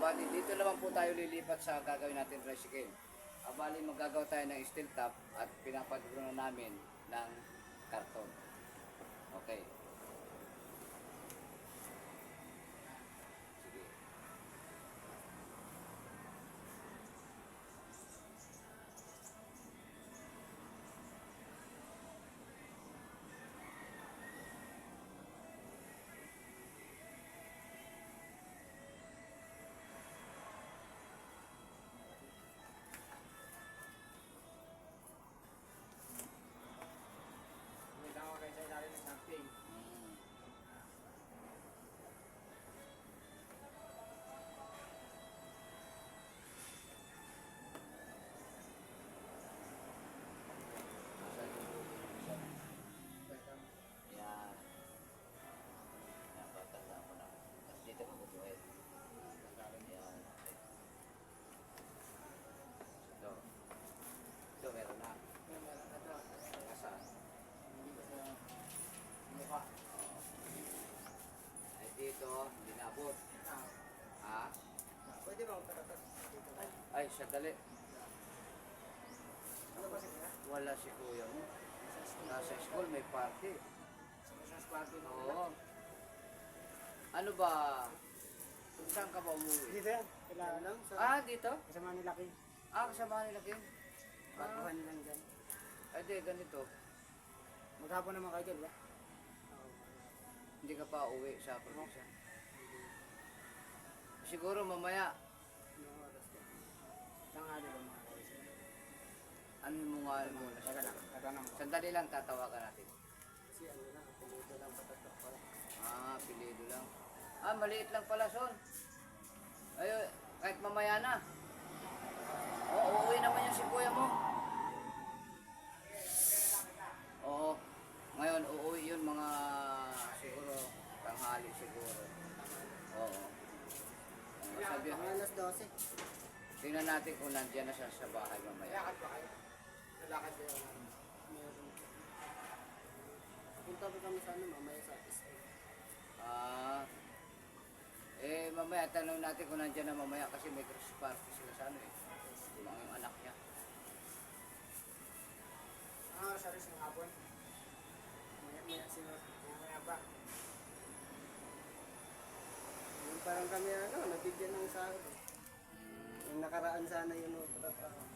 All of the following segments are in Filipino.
bali, dito naman po tayo lilipat sa gagawin natin tricycle. Ah, bali, magagawa tayo ng steel top at pinapadulo na namin ng karton. Ay, Ay, sandali. ano siya? Wala si kuya mo. Nasa school, may party. Oo. Ano ba? Saan ka ba umuwi? Dito yan. Kailangan lang. Sa Ah, dito? kasama ni Lucky. Ah, kasama nila Kim. Baguhan lang dyan. Ay, di, ganito. Maghapon naman kayo dyan, ba? Hindi ka pa uwi sa probinsya. Siguro mamaya? Tanghali ba mga kayo? ano mo nga muna Teka lang, tatanong ko. Sandali lang, tatawagan natin. Kasi ano lang, puluto lang patatas pala. Ah, pilido lang. Ah, maliit lang pala, Son. Ay, kahit mamaya na. Oo, uuwi naman yung si kuya mo. Oo. Ngayon, uuwi yun mga siguro tanghali siguro. Oo. Uh, sabi, Mga alas 12. Tingnan natin kung nandiyan na siya sa bahay mamaya. Lakad ba kayo? Lalakad kayo. Meron. Punta pa kami sa ano, mamaya sa SM. Ah, eh, mamaya tanong natin kung nandiyan na mamaya kasi may Christmas party sila sa ano eh. Mga yung anak niya. Ano oras aris ng hapon? Maya maya sila. Maya maya ba? Yung parang kami ano, nabigyan ng sahod. eh. Yung nakaraan sana yun o patatrabaho.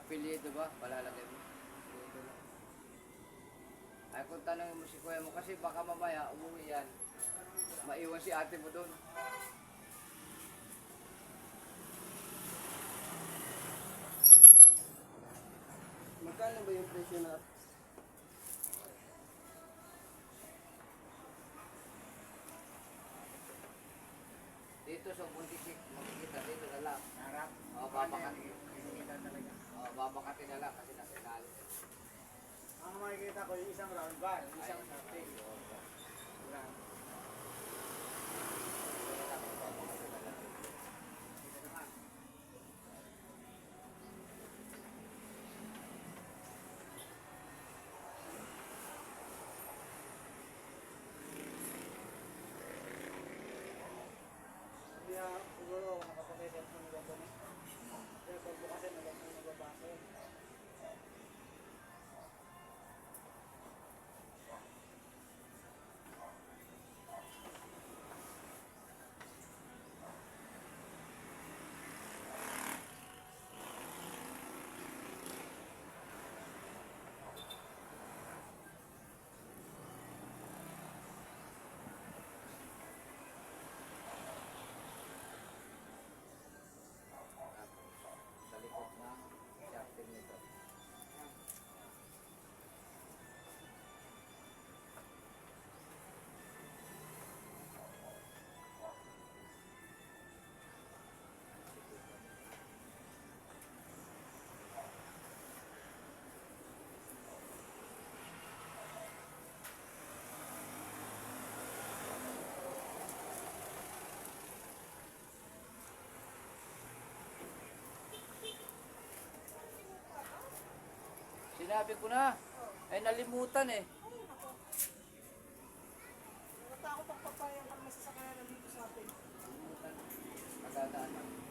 Apelyido ba? Palalagay mo. Dito lang. Ay kung tanongin mo si kuya mo kasi baka mamaya umuwi yan. Maiwan si ate mo doon. Magkano ba yung presyo na? Dito sa Buntisik, makikita dito na lang. Harap. Oo, babakatin. Nakikita talaga. Oo, babakatin na lang kasi nasa ilalim. Ang makikita ko yung isang round bar, yung isang something. oo, Sinabi ko na. Ay nalimutan eh. Natakot ang papayang pag masasakayan dito sa atin. Nagdadaan lang.